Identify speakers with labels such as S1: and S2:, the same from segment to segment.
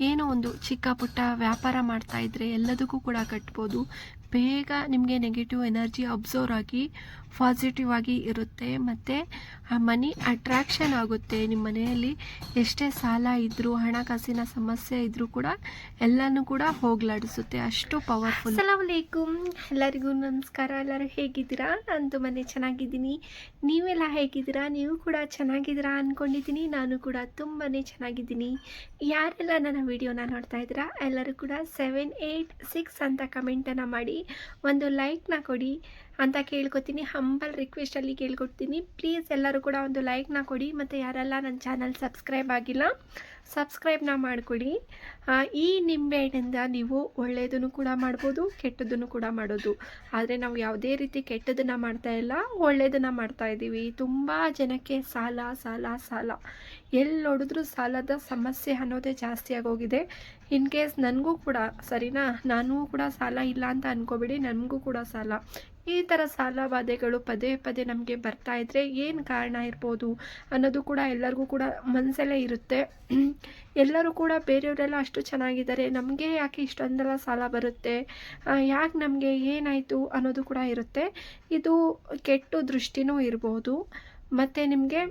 S1: ಏನೋ ಒಂದು ಚಿಕ್ಕ ಪುಟ್ಟ ವ್ಯಾಪಾರ ಮಾಡ್ತಾ ಇದ್ರೆ ಎಲ್ಲದಕ್ಕೂ ಕೂಡ ಕಟ್ಬೋದು. ಬೇಗ ನಿಮಗೆ ನೆಗೆಟಿವ್ ಎನರ್ಜಿ ಅಬ್ಸರ್ವ್ ಆಗಿ ಪಾಸಿಟಿವ್ ಆಗಿ ಇರುತ್ತೆ. ಮತ್ತು ಆ ಮನಿ ಅಟ್ರಾಕ್ಷನ್ ಆಗುತ್ತೆ. ನಿಮ್ಮ ಮನೆಯಲ್ಲಿ ಎಷ್ಟೇ ಸಾಲ ಇದ್ದರೂ ಹಣಕಾಸಿನ ಸಮಸ್ಯೆ ಇದ್ದರೂ ಕೂಡ ಎಲ್ಲನೂ ಕೂಡ ಹೋಗ್ಲಾಡಿಸುತ್ತೆ. ಅಷ್ಟು ಪವರ್ಫುಲ್ ಸಲಾಮಲೇಕುಮ್ ಎಲ್ಲರಿಗೂ ನಮಸ್ಕಾರ. ಎಲ್ಲರೂ ಹೇಗಿದ್ದೀರಾ? ನಾನು ತುಂಬಾ ಚೆನ್ನಾಗಿದ್ದೀನಿ. ನೀವೆಲ್ಲ ಹೇಗಿದ್ದೀರಾ? ನೀವು ಕೂಡ ಚೆನ್ನಾಗಿದ್ದೀರಾ ಅಂದ್ಕೊಂಡಿದ್ದೀನಿ ನಾನು ಕೂಡ ತುಂಬಾ ಚೆನ್ನಾಗಿದ್ದೀನಿ. ಯಾರೆಲ್ಲ ನನ್ನ ವಿಡಿಯೋನ ನೋಡ್ತಾ ಇದ್ದೀರಾ? ಎಲ್ಲರೂ ಕೂಡ ಸೆವೆನ್ ಏಯ್ಟ್ ಸಿಕ್ಸ್ ಅಂತ ಕಮೆಂಟನ್ನು ಮಾಡಿ. ಒಂದು ಲೈಕ್ನ ಕೊಡಿ ಅಂತ ಕೇಳ್ಕೊತೀನಿ. ಹಂಬಲ್ ರಿಕ್ವೆಸ್ಟಲ್ಲಿ ಕೇಳ್ಕೊಡ್ತೀನಿ. ಪ್ಲೀಸ್ ಎಲ್ಲರೂ ಕೂಡ ಒಂದು ಲೈಕ್ನ ಕೊಡಿ. ಮತ್ತು ಯಾರೆಲ್ಲ ನನ್ನ ಚಾನಲ್ ಸಬ್ಸ್ಕ್ರೈಬ್ ಆಗಿಲ್ಲ ಸಬ್ಸ್ಕ್ರೈಬ್ನ ಮಾಡಿಕೊಡಿ. ಈ ನಿಂಬೆಹಣ್ಣಿಂದ ನೀವು ಒಳ್ಳೆಯದನ್ನು ಕೂಡ ಮಾಡ್ಬೋದು ಕೆಟ್ಟದನ್ನು ಕೂಡ ಮಾಡೋದು. ಆದರೆ ನಾವು ಯಾವುದೇ ರೀತಿ ಕೆಟ್ಟದನ್ನು ಮಾಡ್ತಾ ಇಲ್ಲ ಒಳ್ಳೆಯದನ್ನು ಮಾಡ್ತಾ ಇದ್ದೀವಿ. ತುಂಬ ಜನಕ್ಕೆ ಸಾಲ ಸಾಲ ಸಾಲ. ಎಲ್ಲಿ ನೋಡಿದ್ರೂ ಸಾಲದ ಸಮಸ್ಯೆ ಅನ್ನೋದೇ ಜಾಸ್ತಿ ಆಗೋಗಿದೆ. ಇನ್ ಕೇಸ್ ನನಗೂ ಕೂಡ, ಸರಿನಾ? ನಾನು ಕೂಡ ಸಾಲ ಇಲ್ಲ ಅಂತ ಅನ್ಕೋಬೇಡಿ, ನನಗೂ ಕೂಡ ಸಾಲ. ಈ ಥರ ಸಾಲ ಬಾಧೆಗಳು ಪದೇ ಪದೇ ನಮಗೆ ಬರ್ತಾ ಇದ್ದರೆ ಏನು ಕಾರಣ ಇರ್ಬೋದು ಅನ್ನೋದು ಕೂಡ ಎಲ್ಲರಿಗೂ ಕೂಡ ಮನಸ್ಸಲ್ಲೇ ಇರುತ್ತೆ. ಎಲ್ಲರೂ ಕೂಡ ಬೇರೆಯವರೆಲ್ಲ ಅಷ್ಟು ಚೆನ್ನಾಗಿದ್ದಾರೆ. ನಮಗೆ ಯಾಕೆ ಇಷ್ಟೊಂದೆಲ್ಲ ಸಾಲ ಬರುತ್ತೆ? ಯಾಕೆ ನಮಗೆ ಏನಾಯಿತು ಅನ್ನೋದು ಕೂಡ ಇರುತ್ತೆ. ಇದು ಕೆಟ್ಟು ದೃಷ್ಟಿನೂ ಇರ್ಬೋದು. ಮತ್ತು ನಿಮಗೆ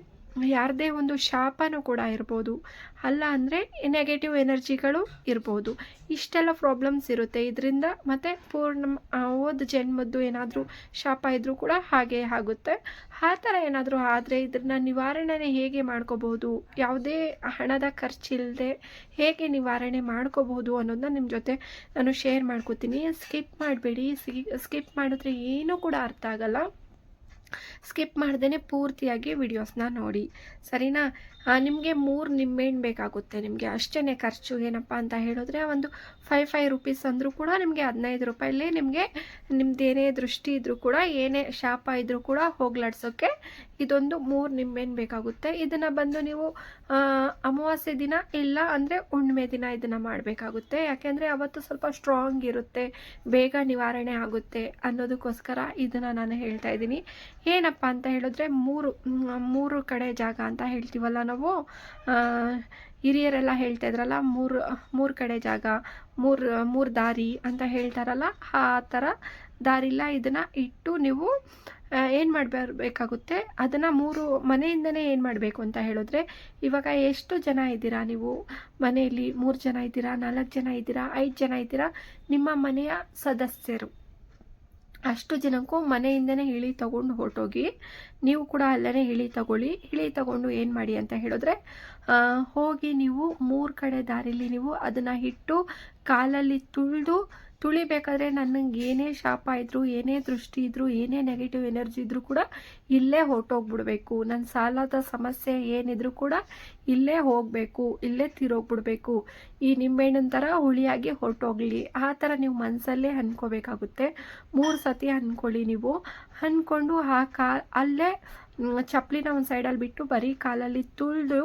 S1: ಯಾರದೇ ಒಂದು ಶಾಪನೂ ಕೂಡ ಇರ್ಬೋದು. ಅಲ್ಲ ಅಂದರೆ ನೆಗೆಟಿವ್ ಎನರ್ಜಿಗಳು ಇರ್ಬೋದು. ಇಷ್ಟೆಲ್ಲ ಪ್ರಾಬ್ಲಮ್ಸ್ ಇರುತ್ತೆ. ಇದರಿಂದ ಮತ್ತು ಪೂರ್ಣ ಓದ್ ಜನ್ಮದ್ದು ಏನಾದರೂ ಶಾಪ ಇದ್ದರೂ ಕೂಡ ಹಾಗೆ ಆಗುತ್ತೆ. ಆ ಥರ ಏನಾದರೂ ಆದರೆ ಇದನ್ನ ನಿವಾರಣೆ ಹೇಗೆ ಮಾಡ್ಕೋಬಹುದು? ಯಾವುದೇ ಹಣದ ಖರ್ಚಿಲ್ಲದೆ ಹೇಗೆ ನಿವಾರಣೆ ಮಾಡ್ಕೋಬಹುದು ಅನ್ನೋದನ್ನ ನಿಮ್ಮ ಜೊತೆ ನಾನು ಶೇರ್ ಮಾಡ್ಕೋತೀನಿ. ಸ್ಕಿಪ್ ಮಾಡಬೇಡಿ. ಸ್ಕಿಪ್ ಮಾಡಿದ್ರೆ ಏನೂ ಕೂಡ ಅರ್ಥ ಆಗಲ್ಲ. ಸ್ಕಿಪ್ ಮಾಡ್ದೇ ಪೂರ್ತಿಯಾಗಿ ವಿಡಿಯೋಸ್ನ ನೋಡಿ. ಸರಿನಾ? ನಿಮಗೆ ಮೂರು ನಿಂಬೆಹಣ್ಣು ಬೇಕಾಗುತ್ತೆ. ನಿಮಗೆ ಅಷ್ಟೇ ಖರ್ಚು. ಏನಪ್ಪ ಅಂತ ಹೇಳಿದ್ರೆ ಒಂದು ಫೈವ್ ಫೈವ್ ರುಪೀಸ್ ಅಂದರೂ ಕೂಡ ನಿಮಗೆ ಹದಿನೈದು ರೂಪಾಯಲ್ಲಿ ನಿಮಗೆ ನಿಮ್ದು ಏನೇ ದೃಷ್ಟಿ ಇದ್ದರೂ ಕೂಡ, ಏನೇ ಶಾಪ ಇದ್ದರೂ ಕೂಡ ಹೋಗ್ಲಾಡ್ಸೋಕ್ಕೆ ಇದೊಂದು ಮೂರು ನಿಂಬೆಹಣ್ಣು ಬೇಕಾಗುತ್ತೆ. ಇದನ್ನು ಬಂದು ನೀವು ಅಮಾವಾಸ್ಯೆ ದಿನ ಇಲ್ಲ ಅಂದರೆ ಹುಣ್ಣಿಮೆ ದಿನ ಇದನ್ನು ಮಾಡಬೇಕಾಗುತ್ತೆ. ಯಾಕೆಂದರೆ ಅವತ್ತು ಸ್ವಲ್ಪ ಸ್ಟ್ರಾಂಗ್ ಇರುತ್ತೆ, ಬೇಗ ನಿವಾರಣೆ ಆಗುತ್ತೆ ಅನ್ನೋದಕ್ಕೋಸ್ಕರ ಇದನ್ನು ನಾನು ಹೇಳ್ತಾ ಇದ್ದೀನಿ. ಏನಪ್ಪ ಅಂತ ಹೇಳಿದ್ರೆ ಮೂರು ಮೂರು ಕಡೆ ಜಾಗ ಅಂತ ಹೇಳ್ತೀವಲ್ಲ ನಾವು. ಹಿರಿಯರೆಲ್ಲ ಹೇಳ್ತಾ ಇದ್ರಲ್ಲ, ಮೂರು ಮೂರು ಕಡೆ ಜಾಗ, ಮೂರು ಮೂರು ದಾರಿ ಅಂತ ಹೇಳ್ತಾರಲ್ಲ, ಆ ಥರ ದಾರಿಲ್ಲ ಇದನ್ನು ಇಟ್ಟು ನೀವು ಏನು ಮಾಡಬೇಕಾಗುತ್ತೆ, ಅದನ್ನು ಮೂರು ಮನೆಯಿಂದನೇ ಏನು ಮಾಡಬೇಕು ಅಂತ ಹೇಳಿದ್ರೆ, ಇವಾಗ ಎಷ್ಟು ಜನ ಇದ್ದೀರಾ ನೀವು? ಮನೆಯಲ್ಲಿ ಮೂರು ಜನ ಇದ್ದೀರಾ, ನಾಲ್ಕು ಜನ ಇದ್ದೀರಾ, ಐದು ಜನ ಇದ್ದೀರಾ? ನಿಮ್ಮ ಮನೆಯ ಸದಸ್ಯರು. ಅಷ್ಟು ಜನಕ್ಕೂ ಮನೆಯಿಂದನೇ ಇಳಿ ತಗೊಂಡು ಹೊರಟೋಗಿ, ನೀವು ಕೂಡ ಅಲ್ಲೇ ಇಳಿ ತಗೊಳ್ಳಿ, ಇಳಿ ತಗೊಂಡು ಏನು ಮಾಡಿ ಅಂತ ಹೇಳಿದ್ರೆ ಹೋಗಿ ನೀವು ಮೂರು ಕಡೆ ದಾರಿಲಿ ನೀವು ಅದನ್ನು ಇಟ್ಟು ಕಾಲಲ್ಲಿ ತುಳಿದು ತುಳಿಬೇಕಾದ್ರೆ ನನಗೆ ಏನೇ ಶಾಪ ಇದ್ದರೂ ಏನೇ ದೃಷ್ಟಿ ಇದ್ದರೂ ಏನೇ ನೆಗೆಟಿವ್ ಎನರ್ಜಿ ಇದ್ದರೂ ಕೂಡ ಇಲ್ಲೇ ಹೊರಟೋಗ್ಬಿಡ್ಬೇಕು. ನನ್ನ ಸಾಲದ ಸಮಸ್ಯೆ ಏನಿದ್ರು ಕೂಡ ಇಲ್ಲೇ ಹೋಗಬೇಕು, ಇಲ್ಲೇ ತಿರೋಗ್ಬಿಡ್ಬೇಕು. ಈ ನಿಂಬೆಹಣ್ಣಿನ ಥರ ಹುಳಿಯಾಗಿ ಹೊರಟೋಗ್ಲಿ. ಆ ಥರ ನೀವು ಮನಸ್ಸಲ್ಲೇ ಅನ್ಕೋಬೇಕಾಗುತ್ತೆ ಮೂರು ಸತಿ ಅಂದ್ಕೊಳ್ಳಿ ನೀವು. ಅಂದ್ಕೊಂಡು ಆ ಕಾ ಅಲ್ಲೇ ಚಪ್ಪಲಿನ ಒಂದು ಸೈಡಲ್ಲಿ ಬಿಟ್ಟು ಬರೀ ಕಾಲಲ್ಲಿ ತುಳಿದು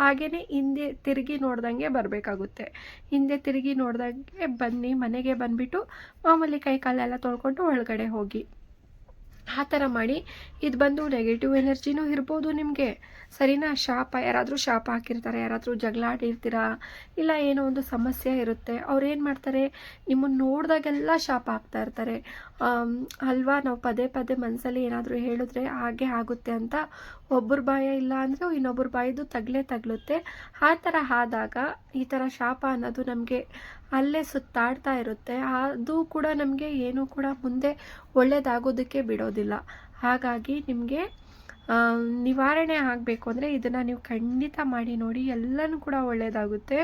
S1: ಹಾಗೇ ಹಿಂದೆ ತಿರುಗಿ ನೋಡ್ದಂಗೆ ಬರಬೇಕಾಗುತ್ತೆ. ಹಿಂದೆ ತಿರುಗಿ ನೋಡ್ದಂಗೆ ಬನ್ನಿ, ಮನೆಗೆ ಬಂದುಬಿಟ್ಟು ಮಾಮೂಲಿ ಕೈ ಕಾಲೆಲ್ಲ ತೊಳ್ಕೊಂಡು ಒಳಗಡೆ ಹೋಗಿ. ಆ ಥರ ಮಾಡಿ, ಇದು ಬಂದು ನೆಗೆಟಿವ್ ಎನರ್ಜಿನೂ ಇರ್ಬೋದು ನಿಮಗೆ. ಸರಿನಾ? ಶಾಪ, ಯಾರಾದರೂ ಶಾಪ ಹಾಕಿರ್ತಾರೆ, ಯಾರಾದರೂ ಜಗಳ ಆಡಿರ್ತೀರಾ, ಇಲ್ಲ ಏನೋ ಒಂದು ಸಮಸ್ಯೆ ಇರುತ್ತೆ, ಅವ್ರು ಏನು ಮಾಡ್ತಾರೆ? ನಿಮ್ಮನ್ನು ನೋಡಿದಾಗೆಲ್ಲ ಶಾಪ ಹಾಕ್ತಾ ಇರ್ತಾರೆ. ಅಲ್ವಾ? ನಾವು ಪದೇ ಪದೇ ಮನಸ್ಸಲ್ಲಿ ಏನಾದರೂ ಹೇಳಿದ್ರೆ ಹಾಗೆ ಆಗುತ್ತೆ ಅಂತ ಒಬ್ಬರ ಬಾಯ ಇಲ್ಲ ಅಂದರೆ ಇನ್ನೊಬ್ಬರ ಬಾಯಿದು ತಗಲೇ ತಗಲುತ್ತೆ. ಆ ಥರ ಆದಾಗ ಈ ಥರ ಶಾಪ ಅನ್ನೋದು ನಮಗೆ ಅಲ್ಲೇ ಸುತ್ತಾಡ್ತಾ ಇರುತ್ತೆ. ಅದು ಕೂಡ ನಮಗೆ ಏನೂ ಕೂಡ ಮುಂದೆ ಒಳ್ಳೆಯದಾಗೋದಕ್ಕೆ ಬಿಡೋದಿಲ್ಲ. ಹಾಗಾಗಿ ನಿಮಗೆ ನಿವಾರಣೆ ಆಗಬೇಕು ಅಂದರೆ ಇದನ್ನು ನೀವು ಖಂಡಿತ ಮಾಡಿ ನೋಡಿ, ಎಲ್ಲನೂ ಕೂಡ ಒಳ್ಳೆಯದಾಗುತ್ತೆ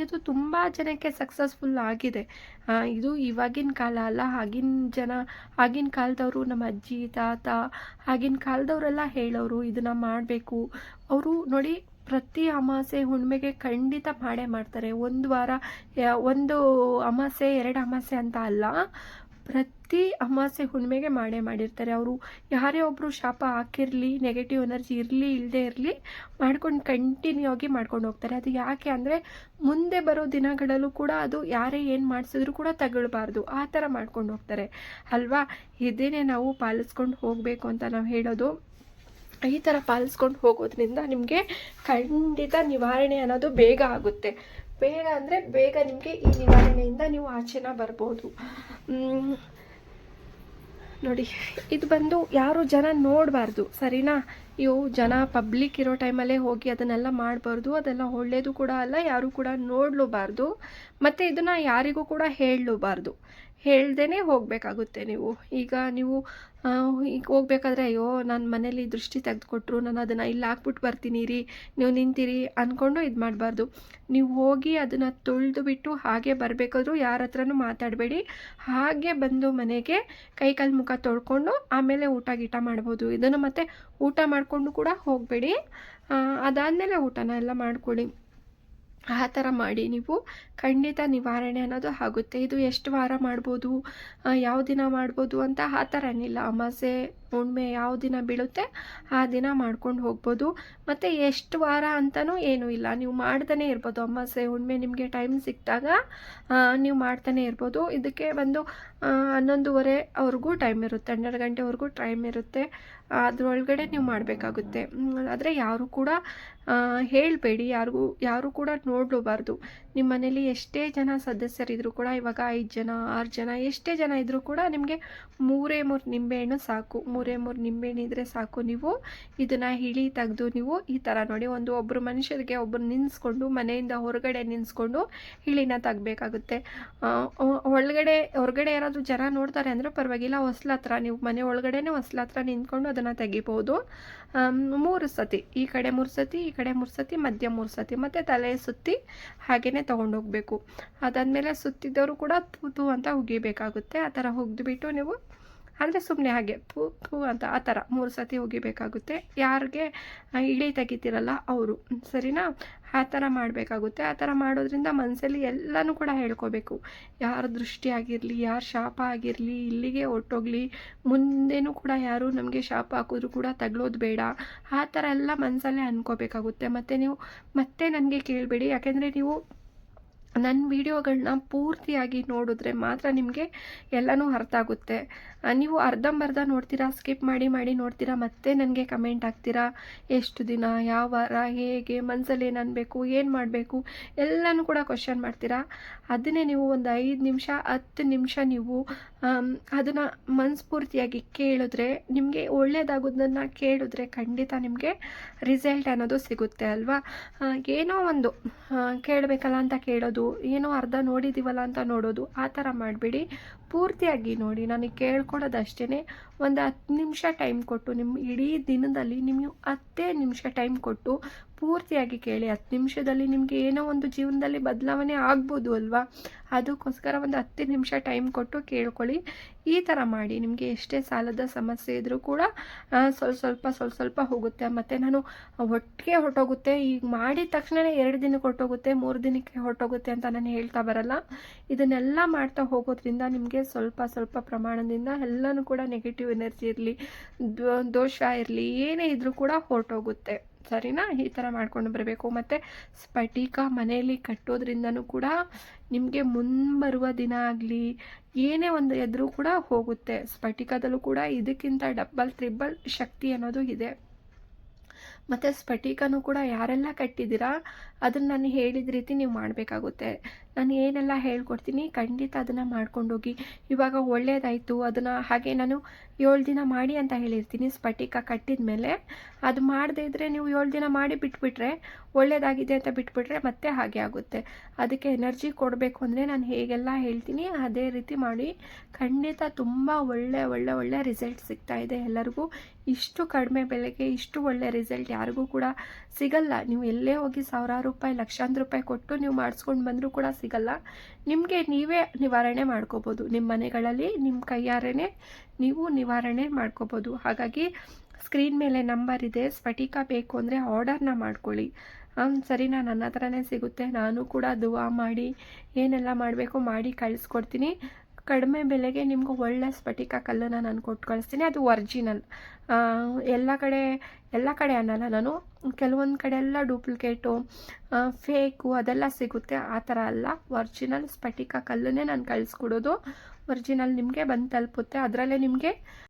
S1: ಇದು ತುಂಬ ಜನಕ್ಕೆ ಸಕ್ಸಸ್ಫುಲ್ ಆಗಿದೆ. ಇದು ಇವಾಗಿನ ಕಾಲ ಅಲ್ಲ, ಆಗಿನ ಜನ, ಆಗಿನ ಕಾಲದವರು ನಮ್ಮ ಅಜ್ಜಿ, ತಾತ, ಆಗಿನ ಕಾಲದವರೆಲ್ಲ ಹೇಳೋರು ಇದನ್ನು ಮಾಡಬೇಕು. ಅವರು ನೋಡಿ ಪ್ರತಿ ಅಮಾಸೆ ಹುಣ್ಣಿಮೆಗೆ ಖಂಡಿತ ಮಾಡೇ ಮಾಡ್ತಾರೆ. ಒಂದು ವಾರ ಒಂದು ಅಮಾಸೆ, ಎರಡು ಅಮಾಸೆ ಅಂತ ಅಲ್ಲ, ಪ್ರತಿ ಅಮಾಸೆ ಹುಣ್ಣಿಮೆಗೆ ಮಾಡೇ ಮಾಡಿರ್ತಾರೆ. ಅವರು ಯಾರೇ ಒಬ್ಬರು ಶಾಪ ಹಾಕಿರಲಿ ನೆಗೆಟಿವ್ ಎನರ್ಜಿ ಇರಲಿ ಇಲ್ಲದೆ ಇರಲಿ, ಮಾಡ್ಕೊಂಡು ಕಂಟಿನ್ಯೂ ಆಗಿ ಮಾಡ್ಕೊಂಡು ಹೋಗ್ತಾರೆ. ಅದು ಯಾಕೆ ಅಂದರೆ, ಮುಂದೆ ಬರೋ ದಿನಗಳಲ್ಲೂ ಕೂಡ ಅದು ಯಾರೇ ಏನು ಮಾಡಿಸಿದ್ರು ಕೂಡ ತಗೊಳ್ಬಾರ್ದು. ಆ ಥರ ಮಾಡ್ಕೊಂಡು ಹೋಗ್ತಾರೆ. ಅಲ್ವಾ? ಇದೇನೆ ನಾವು ಪಾಲಿಸ್ಕೊಂಡು ಹೋಗಬೇಕು ಅಂತ ನಾವು ಹೇಳೋದು. ಈ ಥರ ಪಾಲಿಸ್ಕೊಂಡು ಹೋಗೋದ್ರಿಂದ ನಿಮಗೆ ಖಂಡಿತ ನಿವಾರಣೆ ಅನ್ನೋದು ಬೇಗ ಆಗುತ್ತೆ. ಬೇಗ ಅಂದರೆ ಬೇಗ ನಿಮಗೆ ಈ ನಿವಾರಣೆಯಿಂದ ನೀವು ಆಚೆನ ಬರ್ಬೋದು. ನೋಡಿ, ಇದು ಬಂದು ಯಾರು ಜನ ನೋಡಬಾರ್ದು, ಸರಿನಾ? ಇವು ಜನ ಪಬ್ಲಿಕ್ ಇರೋ ಟೈಮಲ್ಲೇ ಹೋಗಿ ಅದನ್ನೆಲ್ಲ ಮಾಡಬಾರ್ದು, ಅದೆಲ್ಲ ಒಳ್ಳೆಯದು ಕೂಡ ಅಲ್ಲ, ಯಾರು ಕೂಡ ನೋಡಲೂಬಾರ್ದು, ಮತ್ತು ಇದನ್ನು ಯಾರಿಗೂ ಕೂಡ ಹೇಳಲೂಬಾರ್ದು. ಹೇಳ್ದೇ ಹೋಗಬೇಕಾಗುತ್ತೆ ನೀವು. ಈಗ ನೀವು ಈಗ ಹೋಗ್ಬೇಕಾದ್ರೆ ಅಯ್ಯೋ, ನಾನು ಮನೇಲಿ ದೃಷ್ಟಿ ತೆಗೆದುಕೊಟ್ರು, ನಾನು ಅದನ್ನು ಇಲ್ಲಿ ಹಾಕ್ಬಿಟ್ಟು ಬರ್ತೀನಿ ರೀ ನೀವು ನಿಂತಿರಿ ಅಂದ್ಕೊಂಡು ಇದು ಮಾಡಬಾರ್ದು. ನೀವು ಹೋಗಿ ಅದನ್ನು ತೊಳೆದು ಬಿಟ್ಟು ಹಾಗೆ ಬರಬೇಕಾದ್ರು ಯಾರ ಹತ್ರನೂ ಮಾತಾಡಬೇಡಿ. ಹಾಗೆ ಬಂದು ಮನೆಗೆ ಕೈ ಕಾಲು ಮುಖ ತೊಳ್ಕೊಂಡು ಆಮೇಲೆ ಊಟ ಗೀಟ ಮಾಡ್ಬೋದು. ಇದನ್ನು ಮತ್ತೆ ಊಟ ಮಾಡಿಕೊಂಡು ಕೂಡ ಹೋಗಬೇಡಿ. ಅದಾದಮೇಲೆ ಊಟನ ಎಲ್ಲ ಮಾಡ್ಕೊಳ್ಳಿ. ಆ ಥರ ಮಾಡಿ ನೀವು ಖಂಡಿತ ನಿವಾರಣೆ ಅನ್ನೋದು ಆಗುತ್ತೆ. ಇದು ಎಷ್ಟು ವಾರ ಮಾಡ್ಬೋದು ಯಾವ ದಿನ ಮಾಡ್ಬೋದು ಅಂತ ಆ ಥರ ಏನಿಲ್ಲ. ಅಮಾಸೆ ಹುಣ್ಣಿಮೆ ಯಾವ ದಿನ ಬೀಳುತ್ತೆ, ಆ ದಿನ ಮಾಡ್ಕೊಂಡು ಹೋಗ್ಬೋದು. ಮತ್ತು ಎಷ್ಟು ವಾರ ಅಂತಲೂ ಏನೂ ಇಲ್ಲ. ನೀವು ಮಾಡ್ತಾನೆ ಇರ್ಬೋದು. ಅಮಾಸೆ, ಹುಣ್ಣಿಮೆ ನಿಮಗೆ ಟೈಮ್ ಸಿಕ್ಕಿದಾಗ ನೀವು ಮಾಡ್ತಾನೆ ಇರ್ಬೋದು. ಇದಕ್ಕೆ ಒಂದು ಹನ್ನೊಂದುವರೆ ಅವ್ರಿಗೂ ಟೈಮ್ ಇರುತ್ತೆ. ಹನ್ನೆರಡು ಗಂಟೆವರೆಗೂ ಟೈಮ್ ಇರುತ್ತೆ. ಅದರೊಳಗಡೆ ನೀವು ಮಾಡಬೇಕಾಗುತ್ತೆ. ಆದರೆ ಯಾರು ಕೂಡ ಹೇಳಬೇಡಿ. ಯಾರಿಗೂ, ಯಾರು ಕೂಡ ನೋಡಲೂಬಾರ್ದು. ನಿಮ್ಮ ಮನೇಲಿ ಎಷ್ಟೇ ಜನ ಸದಸ್ಯರಿದ್ದರೂ ಕೂಡ, ಇವಾಗ ಐದು ಜನ, ಆರು ಜನ, ಎಷ್ಟೇ ಜನ ಇದ್ದರೂ ಕೂಡ ನಿಮಗೆ ಮೂರೇ ಮೂರು ನಿಂಬೆಹಣ್ಣು ಸಾಕು. ಮೂರೇ ಮೂರು ನಿಂಬೆಹಣ್ಣು ಇದ್ದರೆ ಸಾಕು. ನೀವು ಇದನ್ನು ಹಿಳಿ ತೆಗೆದು ನೀವು ಈ ಥರ ನೋಡಿ. ಒಂದು ಒಬ್ಬರು ಮನುಷ್ಯರಿಗೆ ಒಬ್ಬರು ನಿನ್ಸ್ಕೊಂಡು ಮನೆಯಿಂದ ಹೊರಗಡೆ ನಿನ್ಸ್ಕೊಂಡು ಹಿಳಿನ ತೆಗಬೇಕಾಗುತ್ತೆ. ಒಳಗಡೆ, ಹೊರಗಡೆ ಯಾರಾದರೂ ಜನ ನೋಡ್ತಾರೆ ಅಂದರೆ ಪರವಾಗಿಲ್ಲ, ಹೊಸ್ಲ ಹತ್ರ ನೀವು ಮನೆ ಒಳಗಡೆನೇ ಹೊಸ್ಲ ಹತ್ರ ನಿಂತ್ಕೊಂಡು ಅದನ್ನು ತೆಗಿಬೋದು. ಮೂರು ಸತಿ, ಈ ಕಡೆ ಮೂರು ಸತಿ, ಈ ಕಡೆ ಮೂರು ಸತಿ, ಮಧ್ಯ ಮೂರು ಸತಿ, ಮತ್ತು ತಲೆ ಸುತ್ತಿ ಹಾಗೆಯೇ ತೊಗೊಂಡೋಗ್ಬೇಕು. ಅದಾದಮೇಲೆ ಸುತ್ತಿದ್ದವರು ಕೂಡ ತೂತು ಅಂತ ಉಗಿಬೇಕಾಗುತ್ತೆ. ಆ ಥರ ಒಗ್ದುಬಿಟ್ಟು ನೀವು ಅಂದರೆ ಸುಮ್ಮನೆ ಹಾಗೆ ಪೂ ಪೂ ಅಂತ ಆ ಥರ ಮೂರು ಸತಿ ಉಗಿಬೇಕಾಗುತ್ತೆ. ಯಾರಿಗೆ ಇಳಿ ತೆಗಿತೀರಲ್ಲ ಅವರು, ಸರಿನಾ? ಆ ಥರ ಮಾಡಬೇಕಾಗುತ್ತೆ. ಆ ಥರ ಮಾಡೋದ್ರಿಂದ ಮನಸ್ಸಲ್ಲಿ ಎಲ್ಲನೂ ಕೂಡ ಹೇಳ್ಕೋಬೇಕು. ಯಾರ ದೃಷ್ಟಿ ಆಗಿರಲಿ, ಯಾರ ಶಾಪ ಆಗಿರಲಿ, ಇಲ್ಲಿಗೆ ಹೊಟ್ಟೋಗ್ಲಿ ಮುಂದೆನೂ ಕೂಡ ಯಾರು ನಮಗೆ ಶಾಪ ಹಾಕಿದ್ರು ಕೂಡ ತಗ್ಲೋದು ಬೇಡ. ಆ ಥರ ಎಲ್ಲ ಮನಸ್ಸಲ್ಲೇ ಅನ್ಕೋಬೇಕಾಗುತ್ತೆ. ಮತ್ತು ನೀವು, ಮತ್ತೆ ನನಗೆ ಕೇಳಬೇಡಿ. ಯಾಕೆಂದರೆ ನೀವು ನನ್ನ ವೀಡಿಯೋಗಳನ್ನ ಪೂರ್ತಿಯಾಗಿ ನೋಡಿದ್ರೆ ಮಾತ್ರ ನಿಮಗೆ ಎಲ್ಲನೂ ಅರ್ಥ ಆಗುತ್ತೆ. ನೀವು ಅರ್ಧಂಬರ್ಧ ನೋಡ್ತೀರಾ, ಸ್ಕಿಪ್ ಮಾಡಿ ಮಾಡಿ ನೋಡ್ತೀರಾ, ಮತ್ತೆ ನನಗೆ ಕಮೆಂಟ್ ಹಾಕ್ತೀರಾ, ಎಷ್ಟು ದಿನ, ಯಾವ ವಾರ, ಹೇಗೆ ಮನಸ್ಸಲ್ಲಿ ಏನು ಅನ್ಬೇಕು, ಏನು ಮಾಡಬೇಕು, ಎಲ್ಲನೂ ಕೂಡ ಕ್ವಶನ್ ಮಾಡ್ತೀರಾ. ಅದನ್ನೇ ನೀವು ಒಂದು ಐದು ನಿಮಿಷ, ಹತ್ತು ನಿಮಿಷ ನೀವು ಅದನ್ನು ಮನಸ್ಫೂರ್ತಿಯಾಗಿ ಕೇಳಿದ್ರೆ, ನಿಮಗೆ ಒಳ್ಳೆಯದಾಗೋದನ್ನು ಕೇಳಿದ್ರೆ ಖಂಡಿತ ನಿಮಗೆ ರಿಸಲ್ಟ್ ಅನ್ನೋದು ಸಿಗುತ್ತೆ ಅಲ್ವಾ? ಏನೋ ಒಂದು ಕೇಳಬೇಕಲ್ಲ ಅಂತ ಕೇಳೋದು, ಏನೋ ಅರ್ಧ ನೋಡಿದ್ದೀವಲ್ಲ ಅಂತ ನೋಡೋದು, ಆ ಥರ ಮಾಡಬೇಡಿ. ಪೂರ್ತಿಯಾಗಿ ನೋಡಿ, ನನಗೆ ಕೇಳ್ಕೊಡೋದು ಅಷ್ಟೇ ಒಂದು ಹತ್ತು ನಿಮಿಷ ಟೈಮ್ ಕೊಟ್ಟು ನಿಮ್ಮ ಇಡೀ ದಿನದಲ್ಲಿ ನಿಮಗೆ ಹತ್ತೇ ನಿಮಿಷ ಟೈಮ್ ಕೊಟ್ಟು ಪೂರ್ತಿಯಾಗಿ ಕೇಳಿ, ಹತ್ತು ನಿಮಿಷದಲ್ಲಿ ನಿಮಗೆ ಏನೋ ಒಂದು ಜೀವನದಲ್ಲಿ ಬದಲಾವಣೆ ಆಗ್ಬೋದು ಅಲ್ವಾ? ಅದಕ್ಕೋಸ್ಕರ ಒಂದು ಹತ್ತು ನಿಮಿಷ ಟೈಮ್ ಕೊಟ್ಟು ಕೇಳ್ಕೊಳ್ಳಿ. ಈ ಥರ ಮಾಡಿ ನಿಮಗೆ ಎಷ್ಟೇ ಸಾಲದ ಸಮಸ್ಯೆ ಇದ್ದರೂ ಕೂಡ ಸ್ವಲ್ಪ ಸ್ವಲ್ಪ ಸ್ವಲ್ಪ ಸ್ವಲ್ಪ ಹೋಗುತ್ತೆ. ಮತ್ತು ನಾನು ಒಟ್ಟಿಗೆ ಹೊರಟೋಗುತ್ತೆ. ಈಗ ಮಾಡಿದ ತಕ್ಷಣವೇ ಎರಡು ದಿನಕ್ಕೆ ಹೊರಟೋಗುತ್ತೆ, ಮೂರು ದಿನಕ್ಕೆ ಹೊರಟೋಗುತ್ತೆ ಅಂತ ನಾನು ಹೇಳ್ತಾ ಬರಲ್ಲ. ಇದನ್ನೆಲ್ಲ ಮಾಡ್ತಾ ಹೋಗೋದ್ರಿಂದ ನಿಮಗೆ ಸ್ವಲ್ಪ ಸ್ವಲ್ಪ ಪ್ರಮಾಣದಿಂದ ಎಲ್ಲನೂ ಕೂಡ ನೆಗೆಟಿವ್ ಎನರ್ಜಿ ಇರಲಿ ದೋಷ ಇರಲಿ, ಏನೇ ಇದ್ದರೂ ಕೂಡ ಹೊರಟೋಗುತ್ತೆ. ಸರಿನಾ? ಈ ಥರ ಮಾಡ್ಕೊಂಡು ಬರಬೇಕು. ಮತ್ತು ಸ್ಫಟಿಕ ಮನೆಯಲ್ಲಿ ಕಟ್ಟೋದ್ರಿಂದನೂ ಕೂಡ ನಿಮಗೆ ಮುಂಬರುವ ದಿನ ಆಗಲಿ, ಏನೇ ಒಂದು ಎದುರು ಕೂಡ ಹೋಗುತ್ತೆ. ಸ್ಫಟಿಕದಲ್ಲೂ ಕೂಡ ಇದಕ್ಕಿಂತ ಡಬ್ಬಲ್ ತ್ರಿಬಲ್ ಶಕ್ತಿ ಅನ್ನೋದು ಇದೆ. ಮತ್ತು ಸ್ಫಟಿಕನೂ ಕೂಡ ಯಾರೆಲ್ಲ ಕಟ್ಟಿದ್ದೀರಾ, ಅದನ್ನು ನಾನು ಹೇಳಿದ ರೀತಿ ನೀವು ಮಾಡಬೇಕಾಗುತ್ತೆ. ನಾನು ಏನೆಲ್ಲ ಹೇಳ್ಕೊಡ್ತೀನಿ, ಖಂಡಿತ ಅದನ್ನು ಮಾಡ್ಕೊಂಡೋಗಿ. ಇವಾಗ ಒಳ್ಳೇದಾಯಿತು, ಅದನ್ನು ಹಾಗೆ ನಾನು ಏಳು ದಿನ ಮಾಡಿ ಅಂತ ಹೇಳಿರ್ತೀನಿ, ಸ್ಫಟಿಕ ಕಟ್ಟಿದ ಮೇಲೆ ಅದು ಮಾಡದೇ ಇದ್ದರೆ ನೀವು ಏಳು ದಿನ ಮಾಡಿ ಬಿಟ್ಬಿಟ್ರೆ ಒಳ್ಳೆಯದಾಗಿದೆ ಅಂತ ಬಿಟ್ಬಿಟ್ರೆ ಮತ್ತೆ ಹಾಗೆ ಆಗುತ್ತೆ. ಅದಕ್ಕೆ ಎನರ್ಜಿ ಕೊಡಬೇಕು ಅಂದರೆ ನಾನು ಹೇಗೆಲ್ಲ ಹೇಳ್ತೀನಿ, ಅದೇ ರೀತಿ ಮಾಡಿ. ಖಂಡಿತ ತುಂಬ ಒಳ್ಳೆ ಒಳ್ಳೆ ಒಳ್ಳೆ ರಿಸಲ್ಟ್ ಸಿಗ್ತಾ ಇದೆ ಎಲ್ಲರಿಗೂ. ಇಷ್ಟು ಕಡಿಮೆ ಬೆಲೆಗೆ, ಇಷ್ಟು ಒಳ್ಳೆ ರಿಸಲ್ಟ್ ಯಾರಿಗೂ ಕೂಡ ಸಿಗಲ್ಲ. ನೀವು ಎಲ್ಲೇ ಹೋಗಿ ಸಾವಿರಾರು ರೂಪಾಯಿ, ಲಕ್ಷಾಂತರ ರೂಪಾಯಿ ಕೊಟ್ಟು ನೀವು ಮಾಡಿಸ್ಕೊಂಡು ಬಂದರೂ ಕೂಡ ಸಿಗಲ್ಲ. ನಿಮಗೆ ನೀವೇ ನಿವಾರಣೆ ಮಾಡ್ಕೋಬೋದು. ನಿಮ್ಮ ಮನೆಗಳಲ್ಲಿ ನಿಮ್ಮ ಕೈಯಾರೇ ನೀವು ನಿವಾರಣೆ ಮಾಡ್ಕೋಬೋದು. ಹಾಗಾಗಿ ಸ್ಕ್ರೀನ್ ಮೇಲೆ ನಂಬರ್ ಇದೆ. ಸ್ಫಟಿಕ ಬೇಕು ಅಂದರೆ ಆರ್ಡರ್ನ ಮಾಡ್ಕೊಳ್ಳಿ. ಹಾಂ ಸರಿನಾ? ನನ್ನ ಹತ್ರನೇ ಸಿಗುತ್ತೆ. ನಾನು ಕೂಡ ದುವಾ ಮಾಡಿ, ಏನೆಲ್ಲ ಮಾಡಬೇಕು ಮಾಡಿ ಕಳಿಸ್ಕೊಡ್ತೀನಿ. ಕಡಿಮೆ ಬೆಲೆಗೆ ನಿಮ್ಗೆ ಒಳ್ಳೆ ಸ್ಫಟಿಕ ಕಲ್ಲನ್ನು ನಾನು ಕೊಟ್ಟು ಕಳಿಸ್ತೀನಿ ಅದು ಒರ್ಜಿನಲ್ ಎಲ್ಲ ಕಡೆ ಎಲ್ಲ ಕಡೆ ಅನ್ನಲ್ಲ ನಾನು. ಕೆಲವೊಂದು ಕಡೆ ಎಲ್ಲ ಡೂಪ್ಲಿಕೇಟು ಫೇಕು ಅದೆಲ್ಲ ಸಿಗುತ್ತೆ. ಆ ಥರ ಅಲ್ಲ. ಒರ್ಜಿನಲ್ ಸ್ಫಟಿಕ ಕಲ್ಲನ್ನೇ ನಾನು ಕಳಿಸ್ಕೊಡೋದು. ಒರ್ಜಿನಲ್ ನಿಮಗೆ ಬಂದು ತಲುಪುತ್ತೆ. ಅದರಲ್ಲೇ ನಿಮಗೆ